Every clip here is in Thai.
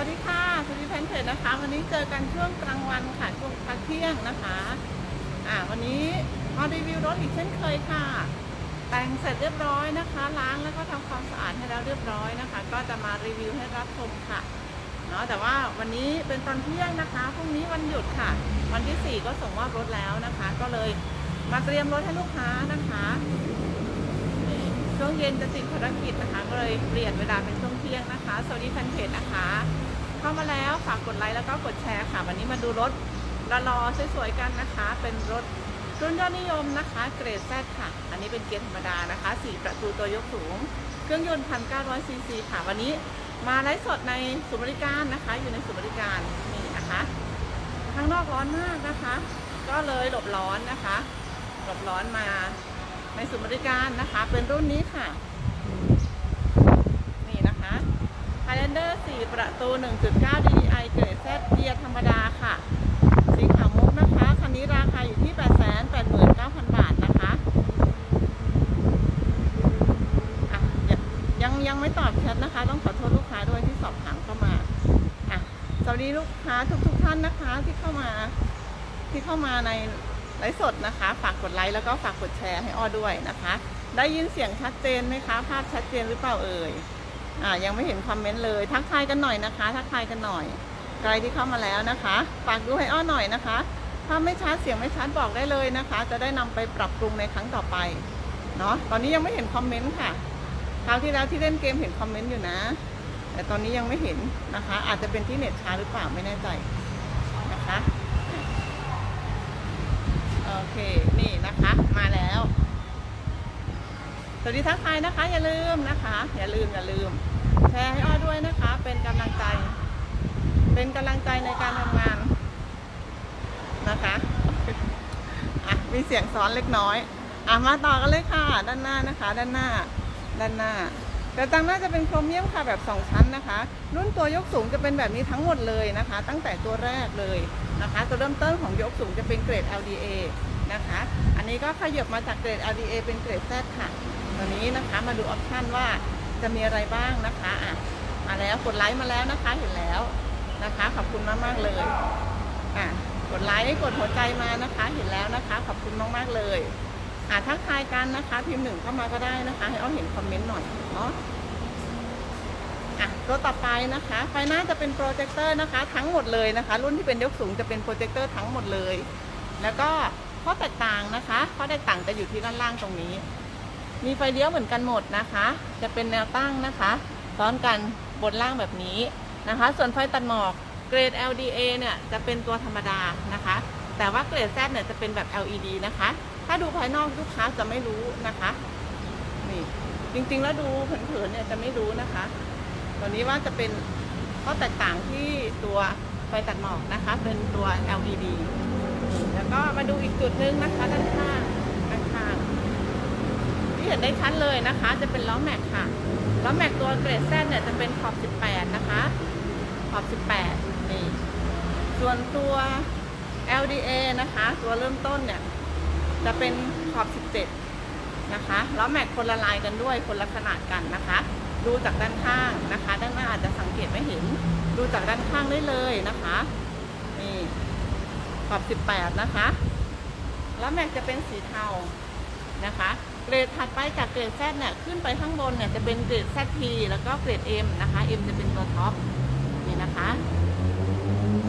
วัสดีค่ะสวัสดีแฟนเพจนะคะ วันนี้เจอกันช่วงกลางวันค่ะช่วงพักเที่ยงนะคะอ่าวันนี้มารีวิวรถอีกเช่นเคยค่ะ แต่งเสร็จเรียบร้อยนะคะ ล้างแล้วก็ทำความสะอาดให้แล้วเรียบร้อยนะคะ ก็จะมารีวิวให้รับชมค่ะเนาะแต่ว่าวันนี้เป็นตอนเที่ยงนะคะพรุ่งนี้วันหยุดค่ะ วันที่ 4 ก็ส่งมอบรถแล้วนะคะ ก็เลยมาเตรียมรถให้ลูกค้านะคะ ช่วงเย็นจะติดภารกิจนะคะ ก็เลยเปลี่ยนเวลาเป็นช่วงเที่ยงนะคะ สวัสดีแฟนเพจนะคะ เข้ามาแล้วฝากกดไลค์แล้วก็กดแชร์ค่ะ วันนี้มาดูรถรอสวยๆกันนะคะ เป็นรถรุ่นยอดนิยมนะคะ เกรดแซค่ะ อันนี้เป็นเกียร์ธรรมดานะคะ4ประตูตัวยกสูง เครื่องยนต์1,900ซีซีค่ะ วันนี้มาไลฟ์สดในศูนย์บริการนะคะ อยู่ในศูนย์บริการนี่นะคะข้างนอกร้อนมากนะคะ ก็เลยหลบร้อนนะคะ หลบร้อนมา ในศูนย์บริการนะคะ เป็นรุ่นนี้ค่ะ นี่นะคะ Highlander 4 ประตู 1.9 DDI เกรด Z เกียร์ธรรมดาค่ะ สีขาวมุกนะคะ คันนี้ราคาอยู่ที่ 889,000 บาทนะคะอะยังยังยังไม่ตอบแชทนะคะ ต้องขอโทษลูกค้าด้วยที่สอบถามเข้ามาอะสวัสดีลูกค้าทุกๆท่านนะคะที่เข้ามาที่เข้ามาใน ไลฟ์สดนะคะ ฝากกดไลค์แล้วก็ฝากกดแชร์ให้อ้อด้วยนะคะ ได้ยินเสียงชัดเจนไหมคะ ภาพชัดเจนหรือเปล่าเอ่ยอ่ายังไม่เห็นคอมเมนต์เลยทักทายกันหน่อยนะคะ ทักทายกันหน่อยใครที่เข้ามาแล้วนะคะ ฝากดูให้อ้อหน่อยนะคะ ถ้าไม่ชัดเสียงไม่ชัดบอกได้เลยนะคะ จะได้นำไปปรับปรุงในครั้งต่อไปเนาะตอนนี้ยังไม่เห็นคอมเมนต์ค่ะคราวที่แล้วที่เล่นเกมเห็นคอมเมนต์อยู่นะ แต่ตอนนี้ยังไม่เห็นนะคะ อาจจะเป็นที่เน็ตช้าหรือเปล่าไม่แน่ใจนะคะ เคนี่นะคะมาแล้ว สวัสดีทักทายนะคะ อย่าลืมนะคะ อย่าลืมอย่าลืม แชร์ให้อ้อด้วยนะคะ เป็นกำลังใจ เป็นกำลังใจในการทำงานนะคะอะมีเสียงซ้อนเล็กน้อยอะมาต่อกันเลยค่ะ ด้านหน้านะคะ ด้านหน้า ด้านหน้าแต่ตังหน้าจะเป็นโครเมียมค่ะแบบสองชั้นนะคะ รุ่นตัวยกสูงจะเป็นแบบนี้ทั้งหมดเลยนะคะ ตั้งแต่ตัวแรกเลยนะคะ ตัวเริ่มต้นของยกสูงจะเป็นเกรด LDA นะคะ อันนี้ก็ขยับมาจากเกรด LDA เป็นเกรด Z ค่ะ ตัวนี้นะคะมาดูออปชันว่าจะมีอะไรบ้างนะคะอะมาแล้วกดไลค์มาแล้วนะคะเห็นแล้วนะคะ ขอบคุณมากมากๆเลยอะกดไลค์กดหัวใจมานะคะ เห็นแล้วนะคะ ขอบคุณมากมากๆเลยอะทักทายกันนะคะ พิมพ์หนึ่งเข้ามาก็ได้นะคะ ให้อ้อเห็นคอมเมนต์หน่อยเนาะอะตัวต่อไปนะคะไฟหน้าจะเป็นโปรเจคเตอร์นะคะ ทั้งหมดเลยนะคะ รุ่นที่เป็นยกสูงจะเป็นโปรเจคเตอร์ทั้งหมดเลย แล้วก็ ข้อแตกต่างนะคะข้อแตกต่างจะอยู่ที่ด้านล่างตรงนี้ มีไฟเลี้ยวเหมือนกันหมดนะคะ จะเป็นแนวตั้งนะคะซ้อนกันบนล่างแบบนี้นะคะ ส่วนไฟตัดหมอกเกรด LDA เนี่ยจะเป็นตัวธรรมดานะคะ แต่ว่าเกรด Z เนี่ยจะเป็นแบบ LED นะคะ ถ้าดูภายนอกลูกค้าจะไม่รู้นะคะนี่จริงๆแล้วดูเผินๆเนี่ยจะไม่รู้นะคะ ตัวนี้ว่าจะเป็นข้อแตกต่างที่ตัวไฟตัดหมอกนะคะ เป็นตัว LED แล้วก็มาดูอีกจุดหนึงนะคะด้านข้างด้านข้างที่เห็นได้ชัดเลยนะคะ จะเป็นล้อแม็กค่ะล้อแม็กตัวเกรดแซเนี่ยจะเป็นขอบ 18 นะคะ ขอบ 18 นี่ ส่วนตัว LDA นะคะ ตัวเริ่มต้นเนี่ย จะเป็นขอบ 17 นะคะล้อแม็กคนละลายกันด้วยคนละขนาดกันนะคะ ดูจากด้านข้างนะคะ ด้านหน้าอาจจะสังเกตไม่เห็น ดูจากด้านข้างได้เลยนะคะ ขอบ 18 นะคะ แล้วแม็กจะเป็นสีเทานะคะ เกรดถัดไปจากเกรด Z เนี่ยขึ้นไปข้างบนเนี่ยจะเป็นเกรด ZP แล้วก็เกรด M นะคะ M จะเป็นตัวท็อปนี่นะคะ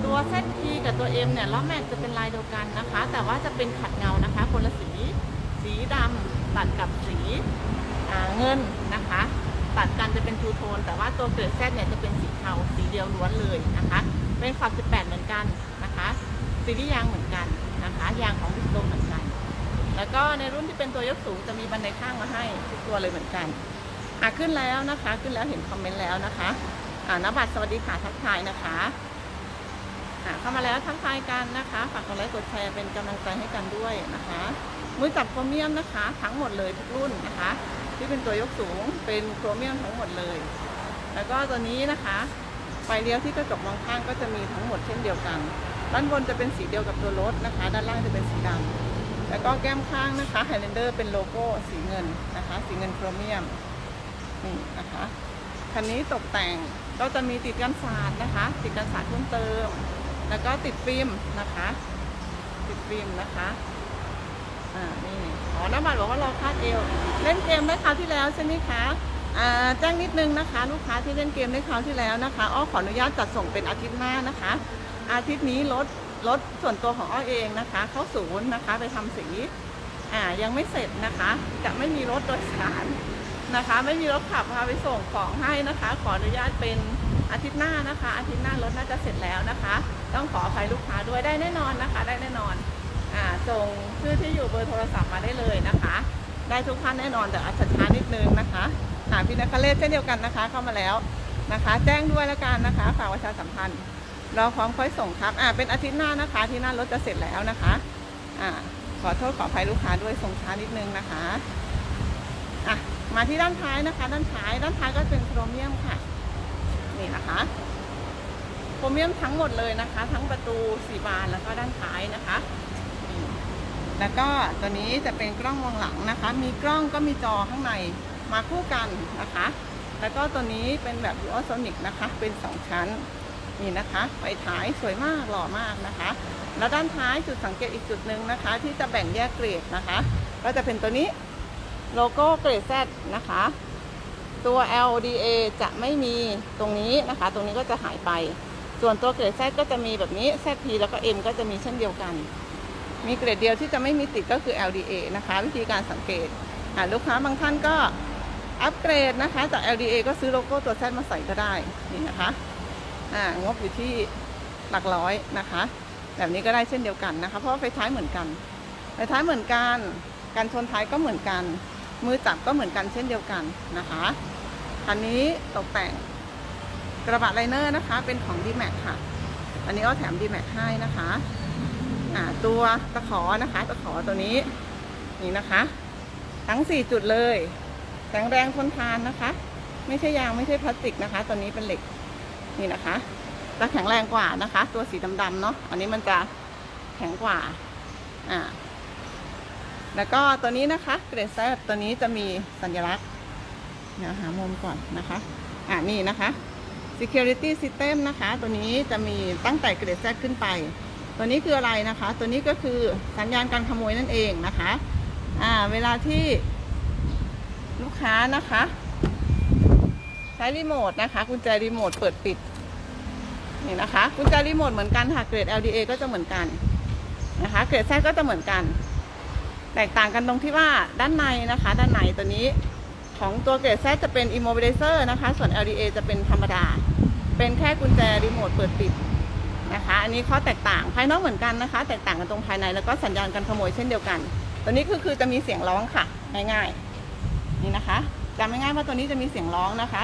ตัว ZP กับตัว M เนี่ยล้อแม็กจะเป็นลายเดียวกันนะคะ แต่ว่าจะเป็นขัดเงานะคะ คนละสีสีดำตัดกับสีเงินนะคะตัดกันจะเป็นทูโทน แต่ว่าตัวเกรด Z เนี่ยจะเป็นสีเทาสีเดียวล้วนเลยนะคะ เป็นขอบ 18 เหมือนกัน ซีรีส์ยางเหมือนกันนะคะยางของบิสโตเหมือนกัน แล้วก็ในรุ่นที่เป็นตัวยกสูงจะมีบันไดข้างมาให้ทุกตัวเลยเหมือนกันอะขึ้นแล้วนะคะ ขึ้นแล้วเห็นคอมเมนต์แล้วนะคะอ่านบัตรสวัสดีค่ะทักทายนะคะอะเข้ามาแล้วทักทายกันนะคะฝากกดไลค์กดแชร์เป็นกำลังใจให้กันด้วยนะคะมือจับโครเมียมนะคะ ทั้งหมดเลยทุกรุ่นนะคะ ที่เป็นตัวยกสูงเป็นโครเมียมทั้งหมดเลย แล้วก็ตัวนี้นะคะไฟเลี้ยวที่กระจกมองข้างก็จะมีทั้งหมดเช่นเดียวกัน ด้านบนจะเป็นสีเดียวกับตัวรถนะคะ ด้านล่างจะเป็นสีดำแล้วก็แก้มข้างนะคะไฮเลนเดอร์เป็นโลโก้สีเงินนะคะ สีเงินโครเมียมนี่นะคะคันนี้ตกแต่งก็จะมีติดกันศาสตร์นะคะ ติดกันศาสตร์เพิ่มเติม แล้วก็ติดฟิล์มนะคะ ติดฟิล์มนะคะอ่านี่อ๋อน้ำมันบอกว่ารอคาดเอวเล่นเกมได้คราวที่แล้วใช่ไหมคะอ่าแจ้งนิดนึงนะคะ ลูกค้าที่เล่นเกมได้คราวที่แล้วนะคะอ้อขออนุญาตจัดส่งเป็นอาทิตย์หน้านะคะ อาทิตย์นี้รถรถส่วนตัวของอ้อเองนะคะ เข้าศูนย์นะคะไปทำสีอ่ายังไม่เสร็จนะคะ จะไม่มีรถโดยสารนะคะ ไม่มีรถขับพาไปส่งของให้นะคะ ขออนุญาตเป็นอาทิตย์หน้านะคะ อาทิตย์หน้ารถน่าจะเสร็จแล้วนะคะ ต้องขออภัยลูกค้าด้วยได้แน่นอนนะคะ ได้แน่นอนอ่าส่งชื่อที่อยู่เบอร์โทรศัพท์มาได้เลยนะคะ ได้ทุกท่านแน่นอนแต่อาจจะช้านิดนึงนะคะหาพี่นักเลศเช่นเดียวกันนะคะเข้ามาแล้วนะคะ แจ้งด้วยล้วกันนะคะฝากประชาสัมพันธ์ รอพร้อมค่อยส่งครับ อ่า เป็นอาทิตย์หน้านะคะอาที่หน้ารถจะเสร็จแล้วนะคะ อ่า ขอโทษขออภัยลูกค้าด้วยส่งช้านิดนึงนะคะ อะ มาที่ด้านท้ายนะคะ ด้านท้าย ด้านท้ายก็เป็นโครเมียมค่ะ นี่นะคะโครเมียมทั้งหมดเลยนะคะ ทั้งประตูสีบานแล้วก็ด้านท้ายนะคะแล้วก็ตัวนี้จะเป็นกล้องมองหลังนะคะ มีกล้องก็มีจอข้างในมาคู่กันนะคะ แล้วก็ตัวนี้เป็นแบบ d u a l Sonic นะคะ เป็น 2 ชั้น นี่นะคะไฟท้ายสวยมากหล่อมากนะคะ แล้วด้านท้ายจุดสังเกตอีกจุดหนึ่งนะคะ ที่จะแบ่งแยกเกรดนะคะ ก็จะเป็นตัวนี้โลโก้เกรด Z นะคะ ตัว LDA จะไม่มีตรงนี้นะคะ ตรงนี้ก็จะหายไป ส่วนตัวเกรด Z ก็จะมีแบบนี้ ZP แล้วก็ M ก็จะมีเช่นเดียวกัน มีเกรดเดียวที่จะไม่มีติดก็คือ LDA นะคะ วิธีการสังเกตหากลูกค้าบางท่านก็อัปเกรดนะคะ จาก LDA ก็ซื้อโลโก้ตัว Z มาใส่ก็ได้นี่นะคะ อ่างบอยู่ที่หลักร้อยนะคะ แบบนี้ก็ได้เช่นเดียวกันนะคะ เพราะไฟท้ายเหมือนกัน ไฟท้ายเหมือนกันการชนท้ายก็เหมือนกัน มือจับก็เหมือนกันเช่นเดียวกันนะคะคันนี้ตกแต่งกระบะไลเนอร์นะคะ เป็นของ d m a x ค่ะ อันนี้ก็แถม d m a x ให้นะคะอ่าตัวตะขอนะคะตะขอตัวนี้นี่นะคะ ทั้ง 4 จุดเลยแข็งแรงทนทานนะคะ ไม่ใช่ยางไม่ใช่พลาสติกนะคะ ตัวนี้เป็นเหล็ก นี่นะคะจะแข็งแรงกว่านะคะ ตัวสีดำๆเนาะอันนี้มันจะแข็งกว่าอ่าแล้วก็ตัวนี้นะคะเกรดแซตัวนี้จะมีสัญลักษณ์เดี๋ยวหามุมก่อนนะคะอ่านี่นะคะ security system นะคะ ตัวนี้จะมีตั้งแต่เกรดแซขึ้นไป ตัวนี้คืออะไรนะคะ ตัวนี้ก็คือสัญญาณการขโมยนั่นเองนะคะอ่าเวลาที่ลูกค้านะคะ ใช้รีโมทนะคะ กุญแจรีโมทเปิดปิดนี่นะคะกุญแจรีโมทเหมือนกันค่ะเกรด LDA ก็จะเหมือนกันนะคะเกรดแซก็จะเหมือนกัน แตกต่างกันตรงที่ว่าด้านในนะคะ ด้านในตัวนี้ของตัวเกรดแซจะเป็น immobilizer นะคะ ส่วน LDA จะเป็นธรรมดา เป็นแค่กุญแจรีโมทเปิดปิดนะคะ อันนี้ข้อแตกต่างภายนอกเหมือนกันนะคะ แตกต่างกันตรงภายในแล้วก็สัญญาณการขโมยเช่นเดียวกัน ตัวนี้คือคือจะมีเสียงร้องค่ะ ง่ายๆ นี่นะคะจำง่ายๆว่าตัวนี้จะมีเสียงร้องนะคะ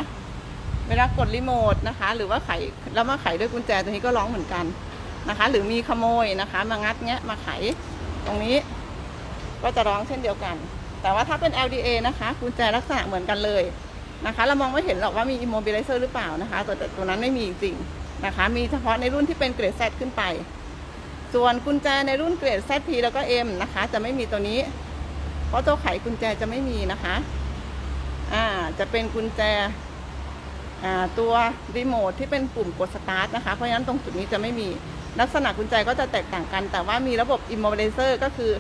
เวลากดรีโมทนะคะ หรือว่าไขแล้วมาไขด้วยกุญแจตัวนี้ก็ร้องเหมือนกันนะคะ หรือมีขโมยนะคะ มางัดเงี้ยมาไขตรงนี้ก็จะร้องเช่นเดียวกัน แต่ว่าถ้าเป็น LDA นะคะกุญแจลักษณะเหมือนกันเลยนะคะ เรามองไม่เห็นหรอกว่ามี immobilizer หรือเปล่านะคะตัวแต่ตัวนั้นไม่มีจริงๆนะคะ มีเฉพาะในรุ่นที่เป็นเกรด Z ขึ้นไป ส่วนกุญแจในรุ่นเกรด ZP แล้วก็ M นะคะ จะไม่มีตัวนี้ เพราะตัวไขกุญแจจะไม่มีนะคะ อ่า จะเป็นกุญแจ ตัวรีโมทที่เป็นปุ่มกดสตาร์ทนะคะ เพราะฉะนั้นตรงจุดนี้จะไม่มีลักษณะกุญแจก็จะแตกต่างกัน แต่ว่ามีระบบ immobilizer ก็คือ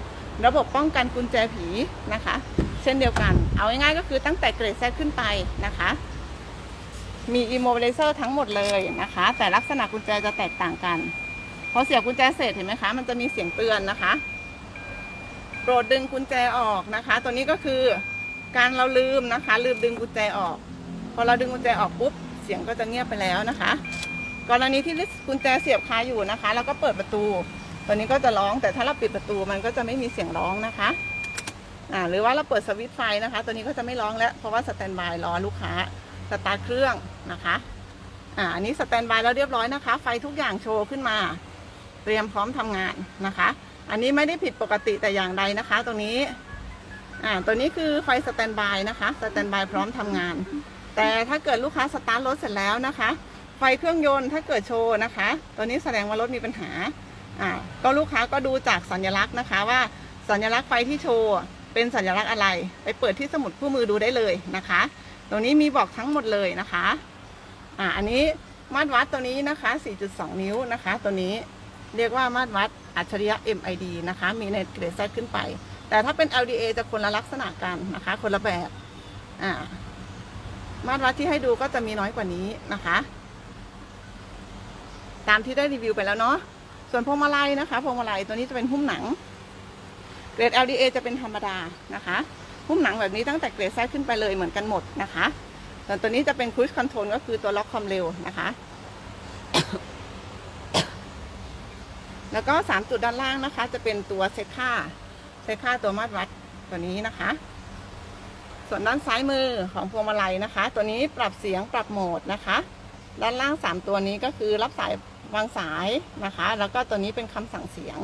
ระบบป้องกันกุญแจผีนะคะ เช่นเดียวกัน เอาง่ายๆก็คือตั้งแต่เกรดแซขึ้นไปนะคะ มี immobilizer ทั้งหมดเลยนะคะ แต่ลักษณะกุญแจจะแตกต่างกันพอเสียบกุญแจเสร็จเห็นไหมคะ มันจะมีเสียงเตือนนะคะ โปรดดึงกุญแจออกนะคะ ตัวนี้ก็คือการเราลืมนะคะ ลืมดึงกุญแจออก พอเราดึงกุญแจออกปุ๊บเสียงก็จะเงียบไปแล้วนะคะ กรณีที่กุญแจเสียบคาอยู่นะคะ แล้วก็เปิดประตู ตัวนี้ก็จะร้องแต่ถ้าเราปิดประตูมันก็จะไม่มีเสียงร้องนะคะอ่าหรือว่าเราเปิดสวิตช์ไฟนะคะ ตัวนี้ก็จะไม่ร้องแล้วเพราะว่าสแตนบายรอลูกค้าสตาร์เครื่องนะคะอ่าอันนี้สแตนบายแล้วเรียบร้อยนะคะ ไฟทุกอย่างโชว์ขึ้นมา เตรียมพร้อมทำงานนะคะ อันนี้ไม่ได้ผิดปกติแต่อย่างใดนะคะตรงนี้อ่าตัวนี้คือไฟสแตนบายนะคะสแตนบายพร้อมทำงาน แต่ถ้าเกิดลูกค้าสตาร์ทรถเสร็จแล้วนะคะ ไฟเครื่องยนต์ถ้าเกิดโชว์นะคะ ตัวนี้แสดงว่ารถมีปัญหาอ่าก็ลูกค้าก็ดูจากสัญลักษณ์นะคะว่าสัญลักษณ์ไฟที่โชว์เป็นสัญลักษณ์อะไร ไปเปิดที่สมุดคู่มือดูได้เลยนะคะ ตรงนี้มีบอกทั้งหมดเลยนะคะอ่าอันนี้มาตรวัดตัวนี้นะคะ 4.2 นิ้วนะคะ ตัวนี้เรียกว่ามาตรวัดอัจฉริยะ MID นะคะ มีในเกรด Z ขึ้นไป แต่ถ้าเป็น LDA จะคนละลักษณะกันนะคะ คนละแบบ อ่า มาตรวัดที่ให้ดูก็จะมีน้อยกว่านี้นะคะ ตามที่ได้รีวิวไปแล้วเนาะส่วนพวงมาลัยนะคะพวงมาลัยตัวนี้จะเป็นหุ้มหนัง เกรด LDA จะเป็นธรรมดานะคะหุ้มหนังแบบนี้ตั้งแต่เกรด Z ขึ้นไปเลยเหมือนกันหมดนะคะส่วนตัวนี้จะเป็น Cruise Control ก็คือตัวล็อกความเร็วนะคะ แล้วก็สามจุดด้านล่างนะคะ จะเป็นตัวเซตค่าเซตค่าตัวมาตรวัดตัวนี้นะคะ ส่วนด้านซ้ายมือของพวงมาลัยนะคะ ตัวนี้ปรับเสียงปรับโหมดนะคะ ด้านล่างสามตัวนี้ก็คือรับสายวางสายนะคะ แล้วก็ตัวนี้เป็นคำสั่งเสียง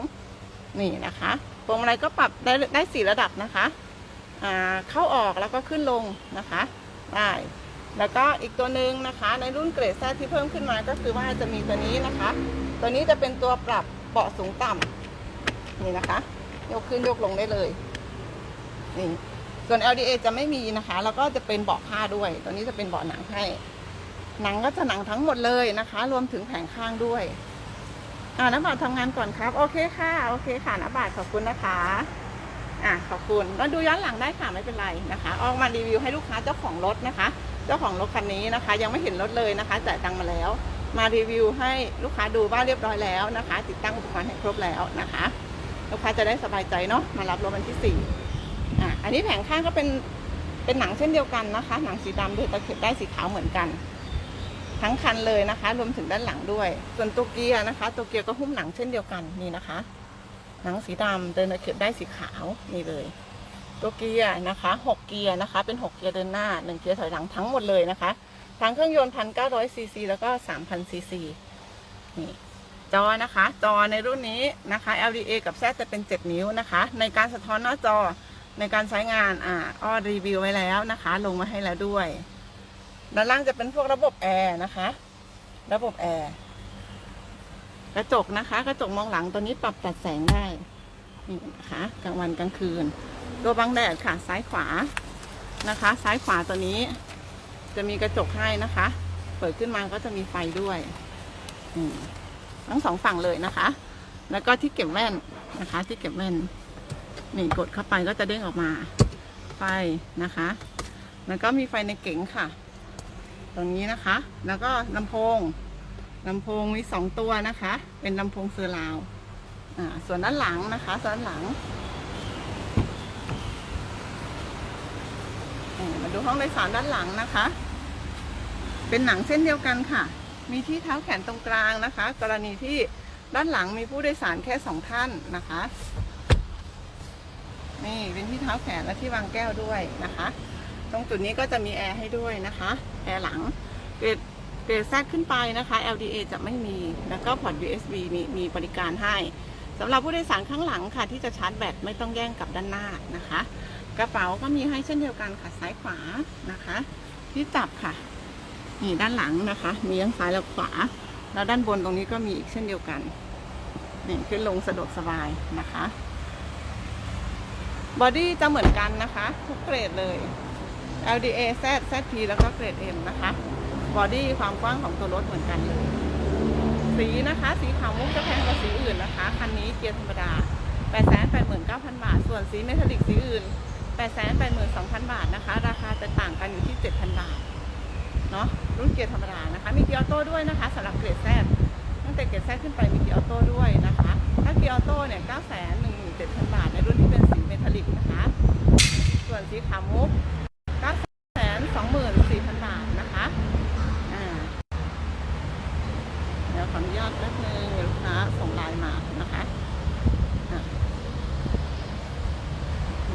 นี่นะคะพวงมาลัยก็ปรับได้ได้สี่ระดับนะคะอ่าเข้าออกแล้วก็ขึ้นลงนะคะได้แล้วก็อีกตัวหนึ่งนะคะ ในรุ่นเกรดแซที่เพิ่มขึ้นมาก็คือว่าจะมีตัวนี้นะคะ ตัวนี้จะเป็นตัวปรับเบาะสูงต่ำนี่นะคะ ยกขึ้นยกลงได้เลยนี่ ส่วน LDA จะไม่มีนะคะ แล้วก็จะเป็นเบาะผ้าด้วย ตัวนี้จะเป็นเบาะหนังให้ หนังก็จะหนังทั้งหมดเลยนะคะ รวมถึงแผงข้างด้วยอ่าน้าบาททำงานก่อนครับ โอเคค่ะ โอเคค่ะน้าบาทขอบคุณนะคะ อะขอบคุณแล้วดูย้อนหลังได้ค่ะไม่เป็นไรนะคะ ออกมารีวิวให้ลูกค้าเจ้าของรถนะคะ เจ้าของรถคันนี้นะคะ ยังไม่เห็นรถเลยนะคะ จ่ายตังค์มาแล้ว มารีวิวให้ลูกค้าดูบ้านเรียบร้อยแล้วนะคะ ติดตั้งอุปกรณ์ให้ครบแล้วนะคะ ลูกค้าจะได้สบายใจเนาะ มารับรถวันที่สี่ อันนี้แผงข้างก็เป็นเป็นหนังเช่นเดียวกันนะคะ หนังสีดำด้วยตะเข็บได้สีขาวเหมือนกัน ทั้งคันเลยนะคะ รวมถึงด้านหลังด้วย ส่วนตัวเกียร์นะคะ ตัวเกียร์ก็หุ้มหนังเช่นเดียวกันนี่นะคะ หนังสีดำเดินตะเข็บได้สีขาวนี่เลย ตัวเกียร์นะคะหกเกียร์นะคะ เป็นหกเกียร์เดินหน้าหนึ่งเกียร์ถอยหลังทั้งหมดเลยนะคะทั้งเครื่องยนต์พันเก้าร้อยซีซีแล้วก็สามพันซีซีนี่จอนะคะ จอในรุ่นนี้นะคะ LDA กับ Z จะเป็น 7 นิ้วนะคะ ในการสะท้อนหน้าจอ ในการใช้งานอ่าอ้อรีวิวไว้แล้วนะคะ ลงมาให้แล้วด้วย ด้านล่างจะเป็นพวกระบบแอร์นะคะ ระบบแอร์กระจกนะคะ กระจกมองหลังตัวนี้ปรับตัดแสงได้นี่นะคะกลางวันกลางคืนตัวบังแดดค่ะซ้ายขวานะคะ ซ้ายขวาตัวนี้ จะมีกระจกให้นะคะ เปิดขึ้นมาก็จะมีไฟด้วยอืมทั้งสองฝั่งเลยนะคะ แล้วก็ที่เก็บแว่นนะคะ ที่เก็บแว่น นี่กดเข้าไปก็จะเด้งออกมาไฟนะคะ แล้วก็มีไฟในเก๋งค่ะ ตรงนี้นะคะ แล้วก็ลำโพงลำโพงมีสองตัวนะคะ เป็นลำโพงเซอร์ราวอ่าส่วนด้านหลังนะคะส่วนด้านหลังมาดูห้องโดยสารด้านหลังนะคะ เป็นหนังเส้นเดียวกันค่ะ มีที่เท้าแขนตรงกลางนะคะ กรณีที่ด้านหลังมีผู้โดยสารแค่สองท่านนะคะ นี่เป็นที่เท้าแขนและที่วางแก้วด้วยนะคะ ตรงจุดนี้ก็จะมีแอร์ให้ด้วยนะคะแอร์หลังเกรดเกรดแซดขึ้นไปนะคะ LDA จะไม่มีแล้วก็พอร์ต USB มีมีบริการให้สำหรับผู้โดยสารข้างหลังค่ะ ที่จะชาร์จแบตไม่ต้องแย่งกับด้านหน้านะคะ กระเป๋าก็มีให้เช่นเดียวกันค่ะซ้ายขวานะคะ ที่จับค่ะนี่ด้านหลังนะคะ มีทั้งซ้ายและขวา แล้วด้านบนตรงนี้ก็มีอีกเช่นเดียวกันนี่ขึ้นลงสะดวกสบายนะคะ บอดี้จะเหมือนกันนะคะ ทุกเกรดเลย LDA Z ZP แล้วก็เกรด M นะคะ บอดี้ความกว้างของตัวรถเหมือนกันเลย สีนะคะ สีขาวมุกจะแพงกว่าสีอื่นนะคะ คันนี้เกียร์ธรรมดา 889,000 บาท ส่วนสีเมทัลลิกสีอื่น 882,000 บาทนะคะ ราคาจะต่างกันอยู่ที่ 7,000 บาท เนาะรุ่นเกียร์ธรรมดานะคะ มีเกียร์ออโต้ด้วยนะคะสำหรับเกรดแซตั้งแต่เกรดแซขึ้นไปมีเกียร์ออโต้ด้วยนะคะ ถ้าเกียร์ออโต้เนี่ย917,000 บาท ในรุ่นที่เป็นสี ทลลิกนะคะ ส่วนสีขาวมุก924,000 บาทนะคะเดี๋ยวขออนุญาตแป๊บนึงเดี๋ยลูกค้าส่งไลน์มานะคะะ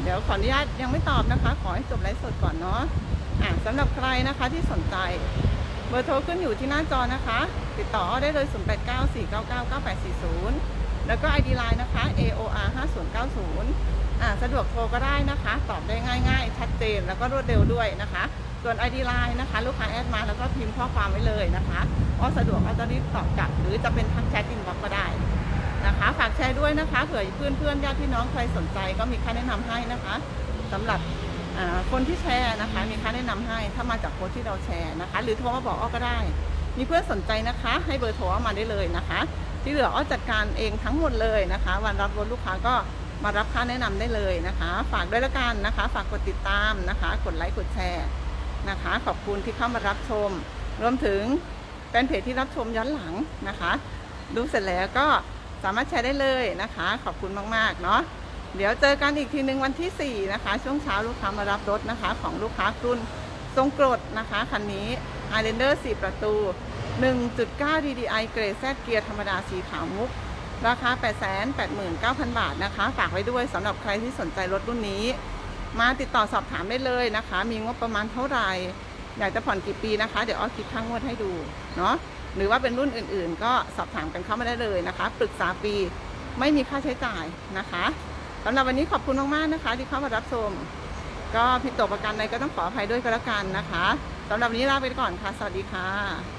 เดี๋ยวขออนุญาตยังไม่ตอบนะคะ ขอให้จบไลฟ์สดก่อนเนาะะสำหรับใครนะคะที่สนใจเบอร์โทรขึ้นอยู่ที่หน้าจอนะคะ ติดต่อได้เลย 0894999840 แล้วก็ ID Line นะคะ AOR 5090อ่าสะดวกโทรก็ได้นะคะ ตอบได้ง่ายๆ ชัดเจนแล้วก็รวดเร็วด้วยนะคะ ส่วน ID Line นะคะ ลูกค้าแอดมาแล้วก็พิมพ์ข้อความไว้เลยนะคะว่าสะดวกก็จะรีบตอบกลับ หรือจะเป็นทักแชทอินบ็อกก็ได้นะคะ ฝากแชร์ด้วยนะคะเผื่อเพื่อนเพื่อนๆญาติพี่น้องใครสนใจก็มีค่าแนะนำให้นะคะสำหรับคนที่แชร์นะคะ มีค่าแนะนำให้ถ้ามาจากโพสที่เราแชร์นะคะ หรือโทรมาบอกอ้อก็ได้ มีเพื่อนสนใจนะคะ ให้เบอร์โทรมาได้เลยนะคะ ที่เหลืออ้อจัดการเองทั้งหมดเลยนะคะ วันรับรถลูกค้าก็มารับค่าแนะนำได้เลยนะคะ ฝากด้วยละกันนะคะ ฝากกดติดตามนะคะ กดไลค์กดแชร์นะคะ ขอบคุณที่เข้ามารับชม รวมถึงแฟนเพจที่รับชมย้อนหลังนะคะดูเสร็จแล้วก็สามารถแชร์ได้เลยนะคะ ขอบคุณมากๆเนาะเดี๋ยวเจอกันอีกทีหนึ่งวันที่ 4 นะคะ ช่วงเช้าลูกค้ามารับรถนะคะ ของลูกค้ารุ่นทรงกรดนะคะคันนี้ Highlander 4 ประตู 1.9 DDI เกรดแซดเกียร์ธรรมดาสีขาวมุก ราคา 889,000 บาทนะคะ ฝากไว้ด้วยสำหรับใครที่สนใจรถรุ่นนี้ มาติดต่อสอบถามได้เลยนะคะ มีงบประมาณเท่าไหร่ อยากจะผ่อนกี่ปีนะคะ เดี๋ยวออคิดค่างวดให้ดูเนาะหรือว่าเป็นรุ่นอื่นๆ ก็สอบถามกันเข้ามาได้เลยนะคะปรึกษาฟรีไม่มีค่าใช้จ่ายนะคะสำหรับวันนี้ขอบคุณมากๆนะคะ ที่เข้ามารับชมก็ผิดตกประกันใดก็ต้องขออภัยด้วยก็แล้วกันนะคะสำหรับวันนี้ลาไปก่อนค่ะ สวัสดีค่ะ